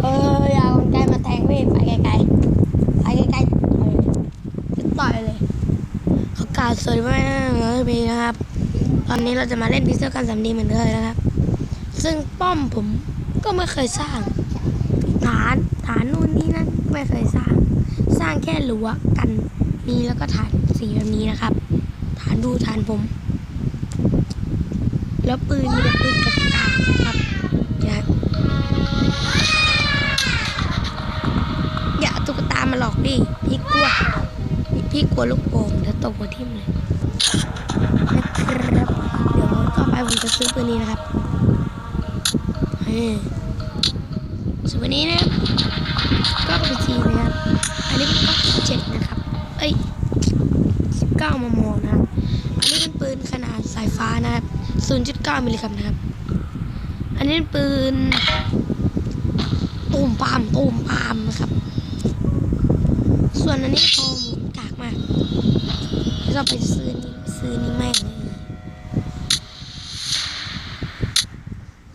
เอออย่าเอากันไกลมาแทงพี่ไปไกลๆไปไกลๆจะต่อยเลยเขากาสวยมากเลยพี่นะครับ ตอนนี้เราจะมาเล่นพิซซ่ากันสำนีเหมือนเคยนะครับ ซึ่งป้อมผมก็ไม่เคยสร้าง ฐานฐานนู่นนี่นั่นไม่เคยสร้าง สร้างแค่รั้วกันนี้แล้วก็ฐานสีแบบนี้นะครับ ฐานดูฐานผม แล้วปืนมีแต่ปืนกากาน ดิพี่กลัวพี่กลัวลูกโป่งจะตกหัวทิ่มเลยนะครับเดี๋ยวต่อไปผมจะซื้อปืนนี้นะครับเฮ้ยซื้อปืนนี้นะครับก็เป็นทีนะครับ อันนี้เป็นก็เจ็ดนะครับ เอ้ยสิบเก้ามมนะครับ อันนี้เป็นปืนขนาดสายฟ้านะครับ0.9มิลลิกรัมนะครับ อันนี้เป็นปืนตูมปามตูมปามนะครับ ส่วนอันนี้คอหมูกากมากเราไปซื้อนี่ซื้อนี่แม่งเลย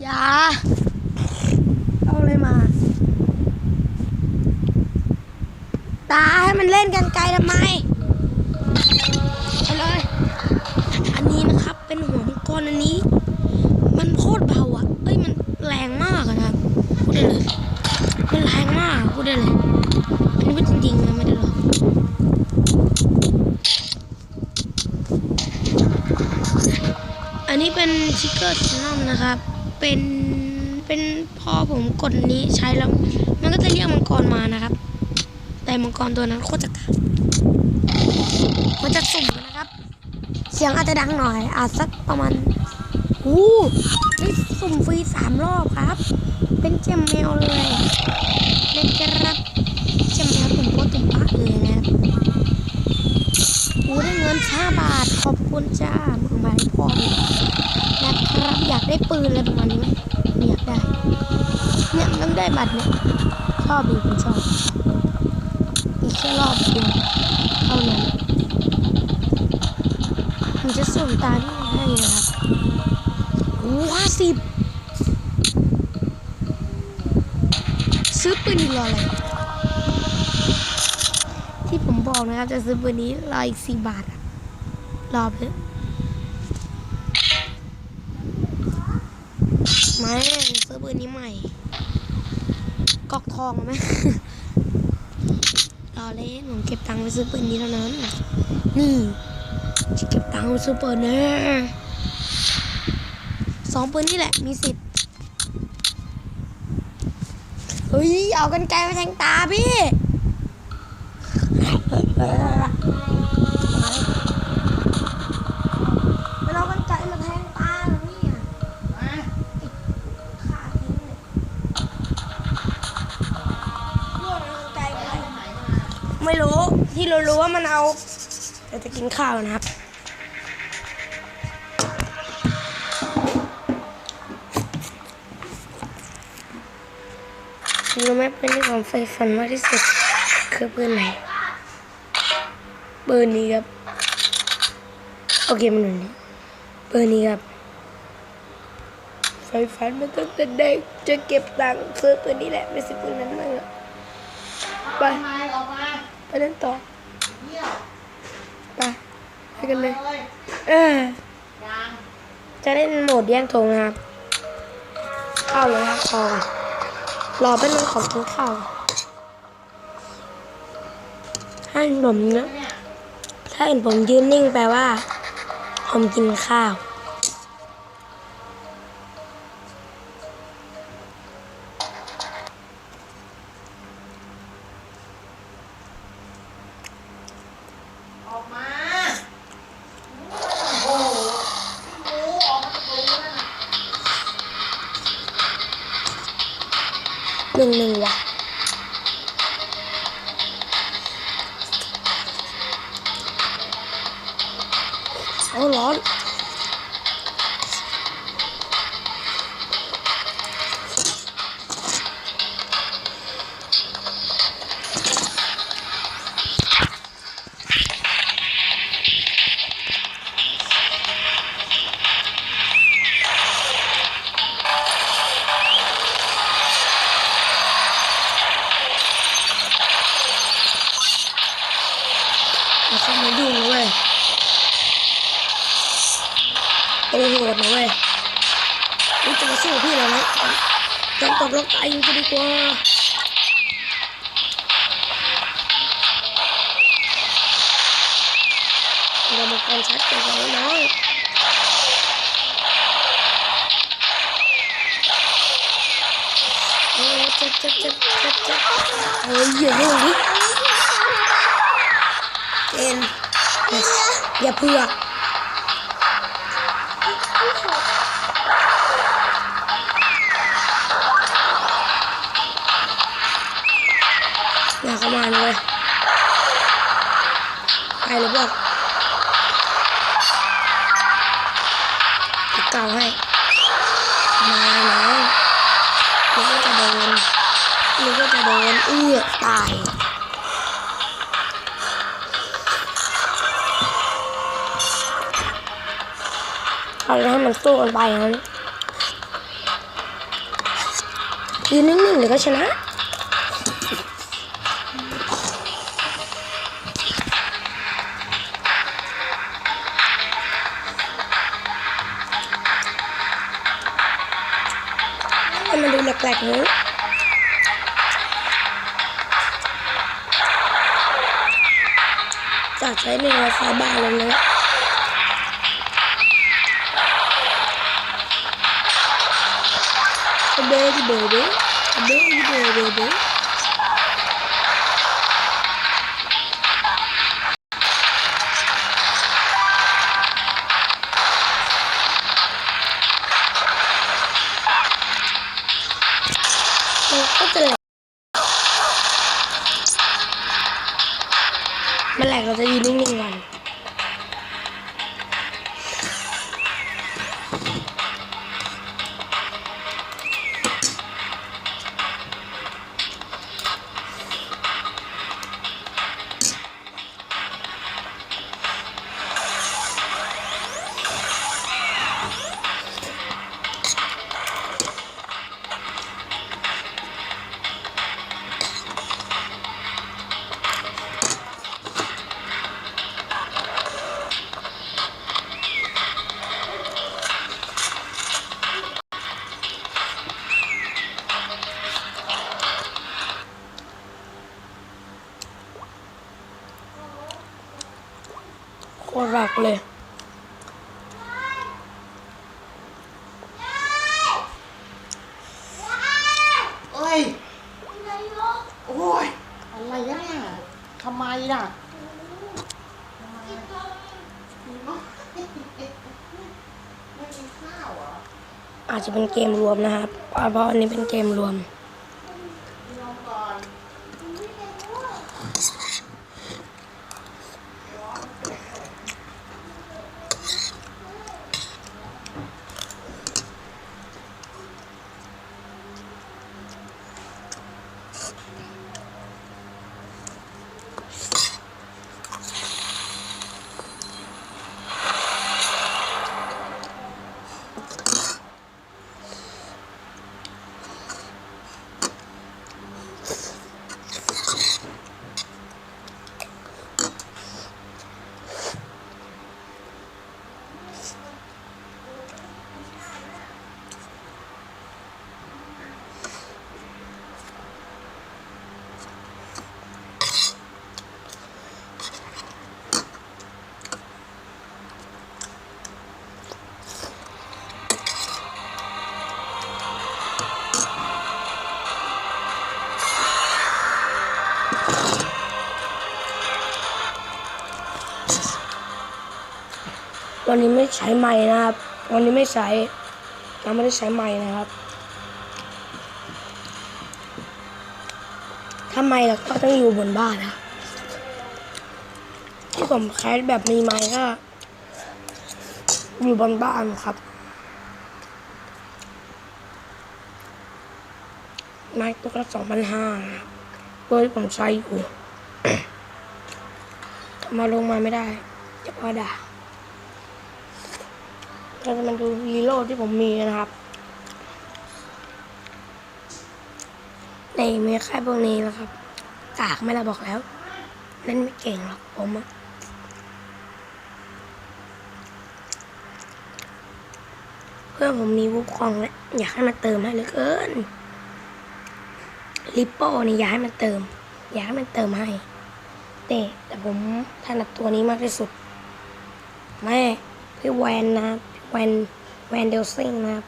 อย่าเอาเลยมา ตาให้มันเล่นกันไกลทำไมไปเลย อันนี้นะครับเป็นหัวมังกรอันนี้โคตรเบาอะ เอ้ยมันแรงมากอะนะครับพูดได้เลย มันแรงมาก พูดได้เลยอันนี้เป็นจริงๆนะไม่ได้หรอกอันนี้เป็นชิคเกอร์ซินอมนะครับ เป็น เป็นพอผมกดนี้ใช้แล้ว มันก็จะเรียกมังกรมานะครับ แต่มังกรตัวนั้นโคตรจะกัดมันจะสุ่มนะครับ เสียงอาจจะดังหน่อย อาจสักประมาณ อู้นี่สุ่มฟรีสามรอบครับ เป็นเจมแมวเลยเล็กกระรับเจมแมวตุ่มโปตุ่มปะเลยนะอู้ได้เงินห้าบาท ขอบคุณจ้ามึงมาให้พ่อเลยนะครับ อยากได้ปืนอะไรประมาณนี้ไหมอยากได้ เนี่ยมันได้บัตรเนี่ยชอบดีผมชอบ อีกแค่รอบเดียวเท่านั้นผมจะสุ่มตาที่ให้นะครับ สิบซื้อปืนอีกรออะไรที่ผมบอกนะครับ จะซื้อปืนนี้รออีกสี่บาทรอเพื่อไม่ซื้อปืนนี้ใหม่กอกทองไหมรอเล่นผมเก็บตังค์ไปซื้อปืนนี้เท่านั้น นี่จะเก็บตังค์ไปซื้อปืนแน่ สองปืนนี่แหละ มีสิทธิ์เฮ้ย เอากันไกลมาแทงตาพี่มันเอากันไกลมาแทงตาเหรอเนี่ยขาดทิ้งเลยรื่องเอากันไกลมาไม่รู้ ที่รู้รู้ว่ามันเอา เราจะกินข้าวนะครับ รู้ไหมปืนที่ผมใฝ่ฝันมากที่สุด คือปืนไหนปืนนี้ครับ โอเคมันหนึ่งนี้ปืนนี้ครับใฝ่ฝันมาตั้งแต่เด็กจะเก็บตังค์ซื้อปืนนี้แหละไม่ซื้อปืนนั้นมากอะไปไปเล่นต่อไปไปกันเลยเออจะเล่นโหมดแย่งธงนะครับ เข้าเลยครับพอก่อน รอเป็นงของกินข้าวถ้าเห็นผมนะเนี่ยถ้าเห็นผมยืนนิ่งแปลว่า ผมกินข้าว Salar. Nasıl ne diyor be? เข้ามายุ่งนะเว้ยโหดนะเว้ยนี่จะมาสู้พี่เหรอนะจนตกลงตายอยู่จะดีกว่าเรามาการชัดกันเลยน้องโอ้เจ็บเจ็บเจ็บเจ็บเจ็บเฮ้ยอย่าเรื่องนี้เอ็นอย่าเผือก อย่าเข้ามาเลยไปหรือเล่าติดเก่าให้ มาน้องนึกว่าจะโดนนึกว่าจะโดนเอื้อตายเอาแล้วให้มันสู้กันไปงั้นยืนนิ่งๆเดี๋ยวก็ชนะ มันดูแปลกๆนี้จากใช้ในไวไฟบ้านเลยนะ A baby baby. A baby baby baby. มันก็จะ แหล โคตรรักเลย เอ้ย โอ้ย อะไรเนี่ยทำไมล่ะไม่กินข้าวเหรออาจจะเป็นเกมรวมนะครับเพราะอันนี้เป็นเกมรวม วันนี้ไม่ใช้ไม้นะครับ วันนี้ไม่ใช้ยังไม่ได้ใช้ไม้นะครับ ถ้าไม้เราก็ต้องอยู่บนบ้านนะ ที่ผมแคสแบบมีไม้ก็อยู่บนบ้านครับ ไม้ตัวละสองพันห้าเบอร์ที่ผมใช้อยู่ทำมาลงมาไม่ได้จะพอด่า ก็าจะมัาดูฮีโร่ที่ผมมีนะครับในเมฆแค่ายพวกนี้นะครับ กากไม่ระบอกแล้วนั่นไม่เก่งหรอกผมอะเพื่อผมมีวุ้คองแล้วอยากให้มันเติมให้เหลือเกินลิปโป้นี่อยากให้มันเติม อยากให้มันเติมให้ แต่แต่ผมถนัดตัวนี้มากที่สุดแม่พี่แวนนะ แวนแวนเดลซิงนะครับ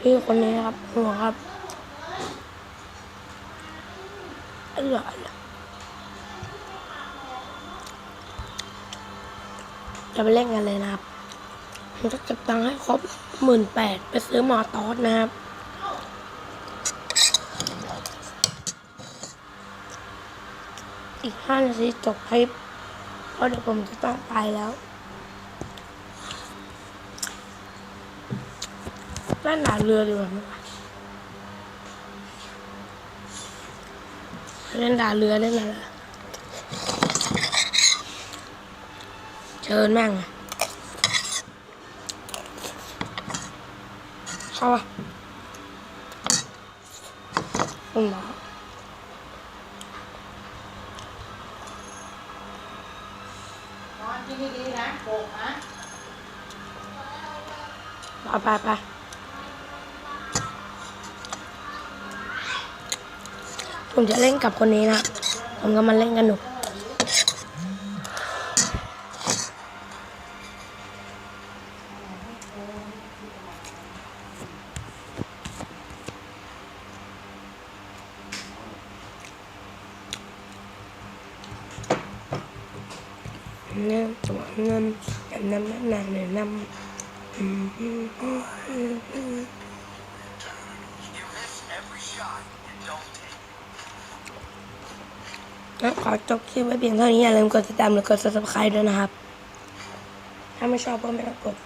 พี่คนนี้ครับหัวครับอร่อยจะไปเล่นกันเลยนะครับผมจะเก็บตังค์ให้ครบหมื่นแปดไปซื้อหมอตอสนะครับ อีกห้านาทีจบคลิปเพราะเดี๋ยวผมจะต้องไปแล้วเล่นหนาเรือดีกว่าไหมเล่นด่าเรือเล่นอะไรเชิญแม่งอะเข้าปะคุณหมอ นอนกินดีๆนะโกกนะ ไปไปไปผมจะเล่นกับคนนี้นะ ผมก็มาเล่นกันหนุกน้ำตัวน้ำน้ำน้ำน้ำน้ำ น้ำอืมอืมอืมอืมอืมงั้นขอจบคลิปไว้เพียงเท่านี้อย่าลืมกดติดตามและกด subscribe ด้วยนะครับ ถ้าไม่ชอบก็ไม่ต้องกด